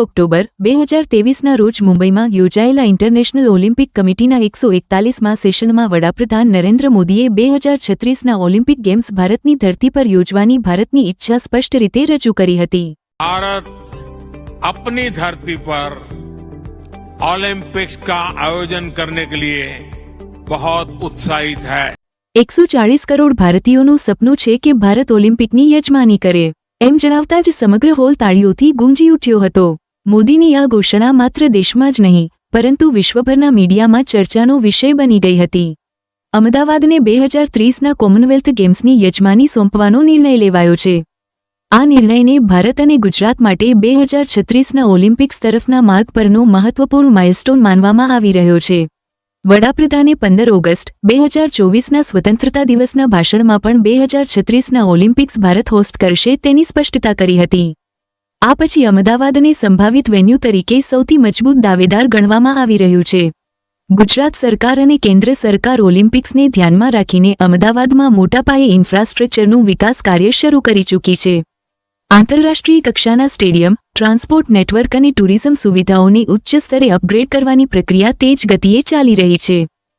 October બે હજાર તેવીસના રોજ મુંબઈમાં યોજાયેલા ઇન્ટરનેશનલ ઓલિમ્પિક કમિટીના એકસો એકતાલીસમાં સેશનમાં વડાપ્રધાન નરેન્દ્ર મોદીએ બે હજાર છત્રીસના ઓલિમ્પિક ગેમ્સ ભારતની ધરતી પર યોજવાની ભારતની ઈચ્છા સ્પષ્ટ રીતે રજૂ કરી હતી. ભારત અપની ધરતી પર ઓલિમ્પિક્સ કા આયોજન કરને કે લીએ બહોત ઉત્સાહિત હૈ. એકસો ચાળીસ કરોડ ભારતીયોનું સપનું છે કે ભારત ઓલિમ્પિકની યજમાની કરે. એમ જણાવતા જ સમગ્ર હોલ તાળીઓથી ગુંજી ઉઠ્યો હતો. મોદીની આ ઘોષણા માત્ર દેશમાં જ નહીં, પરંતુ વિશ્વભરના મીડિયામાં ચર્ચાનો વિષય બની ગઈ હતી. અમદાવાદને બે હજાર ત્રીસના કોમનવેલ્થ ગેમ્સની યજમાની સોંપવાનો નિર્ણય લેવાયો છે. આ નિર્ણયને ભારત અને ગુજરાત માટે બે હજાર છત્રીસના ઓલિમ્પિક્સ તરફના માર્ગ પરનો મહત્વપૂર્ણ માઇલસ્ટોન માનવામાં આવી રહ્યો છે. વડાપ્રધાને પંદર ઓગસ્ટ, બે હજાર ચોવીસના સ્વતંત્રતા દિવસના ભાષણમાં પણ બે હજાર છત્રીસના ઓલિમ્પિક્સ ભારત હોસ્ટ કરશે તેની સ્પષ્ટતા કરી હતી. આ પછી અમદાવાદને સંભવિત વેન્યુ તરીકે સૌથી મજબૂત દાવેદાર ગણવામાં આવી રહ્યું છે. ગુજરાત સરકાર અને કેન્દ્ર સરકાર ઓલિમ્પિક્સને ધ્યાનમાં રાખીને અમદાવાદમાં મોટા પાયે ઇન્ફ્રાસ્ટ્રક્ચરનું વિકાસ કાર્ય શરૂ કરી ચૂકી છે. આંતરરાષ્ટ્રીય કક્ષાના સ્ટેડિયમ, ટ્રાન્સપોર્ટ નેટવર્ક અને ટુરિઝમ સુવિધાઓને ઉચ્ચ સ્તરે અપગ્રેડ કરવાની પ્રક્રિયા તેજ ગતિએ ચાલી રહી છે.